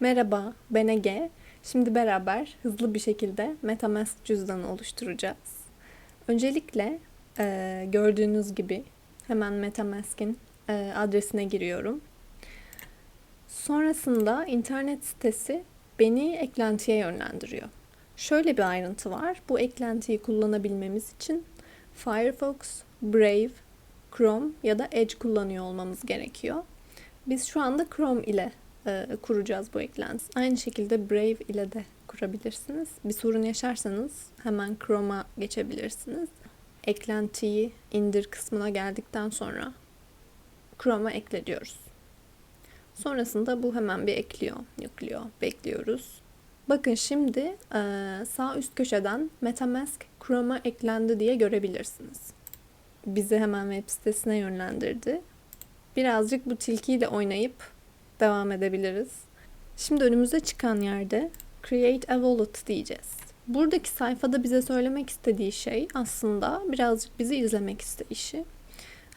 Merhaba, ben Ege. Şimdi beraber hızlı bir şekilde MetaMask cüzdanı oluşturacağız. Öncelikle e, gördüğünüz gibi hemen MetaMask'in e, adresine giriyorum. Sonrasında internet sitesi beni eklentiye yönlendiriyor. Şöyle bir ayrıntı var. Bu eklentiyi kullanabilmemiz için Firefox, Brave, Chrome ya da Edge kullanıyor olmamız gerekiyor. Biz şu anda Chrome ile e, kuracağız bu eklenti. Aynı şekilde Brave ile de kurabilirsiniz. Bir sorun yaşarsanız hemen Chrome'a geçebilirsiniz. Eklentiyi indir kısmına geldikten sonra Chrome'a ekle diyoruz. Sonrasında bu hemen bir ekliyor, yüklüyor, bekliyoruz. Bakın şimdi e, sağ üst köşeden MetaMask Chrome'a eklendi diye görebilirsiniz. Bizi hemen web sitesine yönlendirdi. Birazcık bu tilkiyle oynayıp devam edebiliriz. Şimdi önümüze çıkan yerde Create a Wallet diyeceğiz. Buradaki sayfada bize söylemek istediği şey aslında birazcık bizi izlemek isteyişi.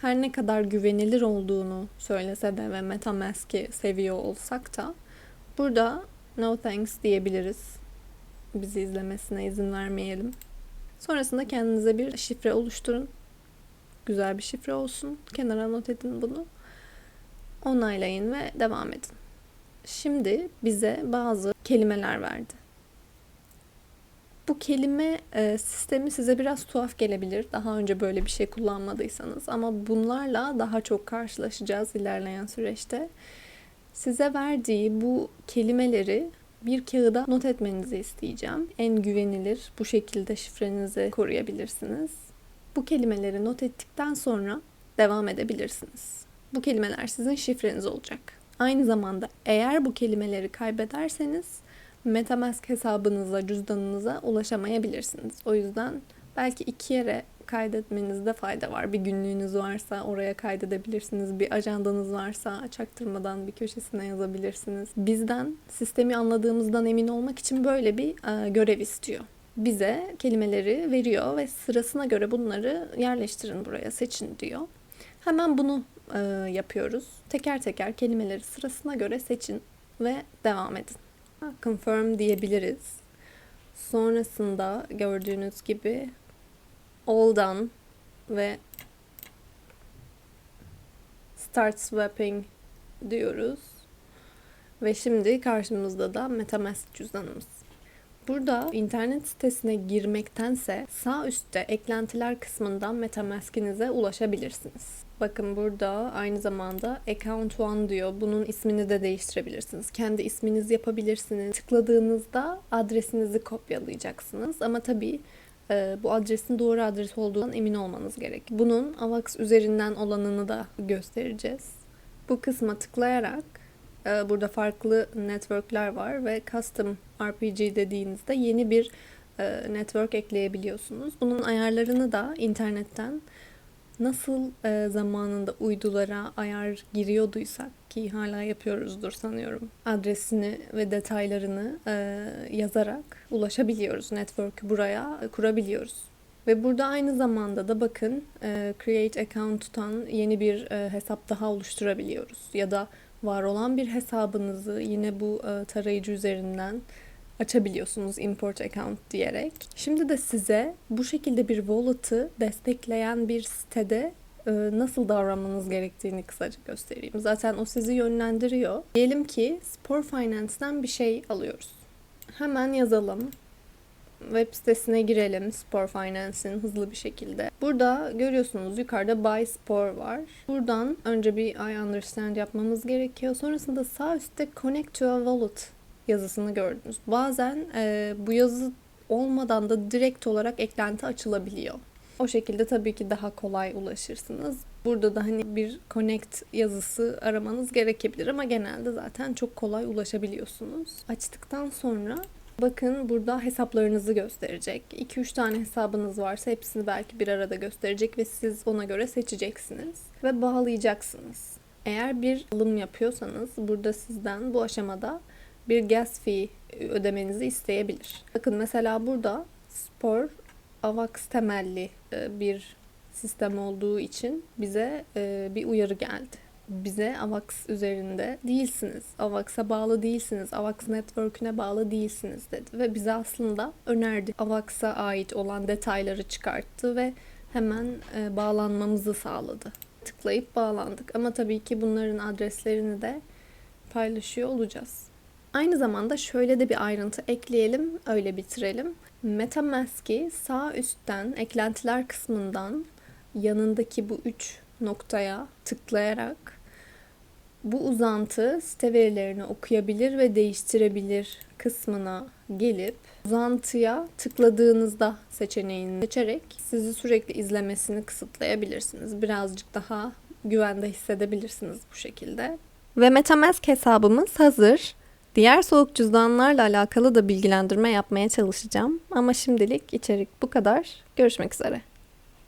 Her ne kadar güvenilir olduğunu söylese de ve MetaMask'i seviyor olsak da burada no thanks diyebiliriz. Bizi izlemesine izin vermeyelim. Sonrasında kendinize bir şifre oluşturun. Güzel bir şifre olsun. Kenara not edin bunu onaylayın ve devam edin. Şimdi bize bazı kelimeler verdi. Bu kelime e, sistemi size biraz tuhaf gelebilir. Daha önce böyle bir şey kullanmadıysanız ama bunlarla daha çok karşılaşacağız ilerleyen süreçte. Size verdiği bu kelimeleri bir kağıda not etmenizi isteyeceğim. En güvenilir bu şekilde şifrenizi koruyabilirsiniz. Bu kelimeleri not ettikten sonra devam edebilirsiniz. Bu kelimeler sizin şifreniz olacak. Aynı zamanda eğer bu kelimeleri kaybederseniz MetaMask hesabınıza, cüzdanınıza ulaşamayabilirsiniz. O yüzden belki iki yere kaydetmenizde fayda var. Bir günlüğünüz varsa oraya kaydedebilirsiniz. Bir ajandanız varsa çaktırmadan bir köşesine yazabilirsiniz. Bizden sistemi anladığımızdan emin olmak için böyle bir e, görev istiyor. Bize kelimeleri veriyor ve sırasına göre bunları yerleştirin buraya, seçin diyor. Hemen bunu e, yapıyoruz. Teker teker kelimeleri sırasına göre seçin ve devam edin. Confirm diyebiliriz. Sonrasında gördüğünüz gibi all done ve start swapping diyoruz. Ve şimdi karşımızda da MetaMask cüzdanımız. Burada internet sitesine girmektense sağ üstte eklentiler kısmından MetaMask'inize ulaşabilirsiniz. Bakın burada aynı zamanda Account One diyor. Bunun ismini de değiştirebilirsiniz. Kendi isminizi yapabilirsiniz. Tıkladığınızda adresinizi kopyalayacaksınız. Ama tabii e, bu adresin doğru adres olduğundan emin olmanız gerek. Bunun AVAX üzerinden olanını da göstereceğiz. Bu kısma tıklayarak burada farklı networkler var ve Custom RPG dediğinizde yeni bir e, network ekleyebiliyorsunuz. Bunun ayarlarını da internetten nasıl e, zamanında uydulara ayar giriyorduysak ki hala yapıyoruzdur sanıyorum. Adresini ve detaylarını e, yazarak ulaşabiliyoruz. Network'ü buraya kurabiliyoruz. Ve burada aynı zamanda da bakın Create Account'tan yeni bir hesap daha oluşturabiliyoruz. Ya da var olan bir hesabınızı yine bu e, tarayıcı üzerinden açabiliyorsunuz import account diyerek. Şimdi de size bu şekilde bir wallet'ı destekleyen bir sitede e, nasıl davranmanız gerektiğini kısaca göstereyim. Zaten o sizi yönlendiriyor. Diyelim ki Spor Finance'den bir şey alıyoruz. Hemen yazalım. Web sitesine girelim Spor Finance'in hızlı bir şekilde. Burada görüyorsunuz yukarıda Buy Spor var. Buradan önce bir I understand yapmamız gerekiyor. Sonrasında sağ üstte Connect to a Wallet yazısını gördünüz. Bazen e, bu yazı olmadan da direkt olarak eklenti açılabiliyor. O şekilde tabii ki daha kolay ulaşırsınız. Burada da hani bir connect yazısı aramanız gerekebilir ama genelde zaten çok kolay ulaşabiliyorsunuz. Açtıktan sonra bakın burada hesaplarınızı gösterecek. 2-3 tane hesabınız varsa hepsini belki bir arada gösterecek ve siz ona göre seçeceksiniz ve bağlayacaksınız. Eğer bir alım yapıyorsanız burada sizden bu aşamada bir gas fee ödemenizi isteyebilir. Bakın mesela burada spor AVAX temelli e, bir sistem olduğu için bize e, bir uyarı geldi. Bize AVAX üzerinde değilsiniz. AVAX'a bağlı değilsiniz. AVAX Network'üne bağlı değilsiniz dedi. Ve bize aslında önerdi. AVAX'a ait olan detayları çıkarttı ve hemen e, bağlanmamızı sağladı. Tıklayıp bağlandık. Ama tabii ki bunların adreslerini de paylaşıyor olacağız. Aynı zamanda şöyle de bir ayrıntı ekleyelim, öyle bitirelim. MetaMask'i sağ üstten eklentiler kısmından yanındaki bu üç noktaya tıklayarak bu uzantı site verilerini okuyabilir ve değiştirebilir kısmına gelip uzantıya tıkladığınızda seçeneğini seçerek sizi sürekli izlemesini kısıtlayabilirsiniz. Birazcık daha güvende hissedebilirsiniz bu şekilde. Ve MetaMask hesabımız hazır. Diğer soğuk cüzdanlarla alakalı da bilgilendirme yapmaya çalışacağım. Ama şimdilik içerik bu kadar. Görüşmek üzere.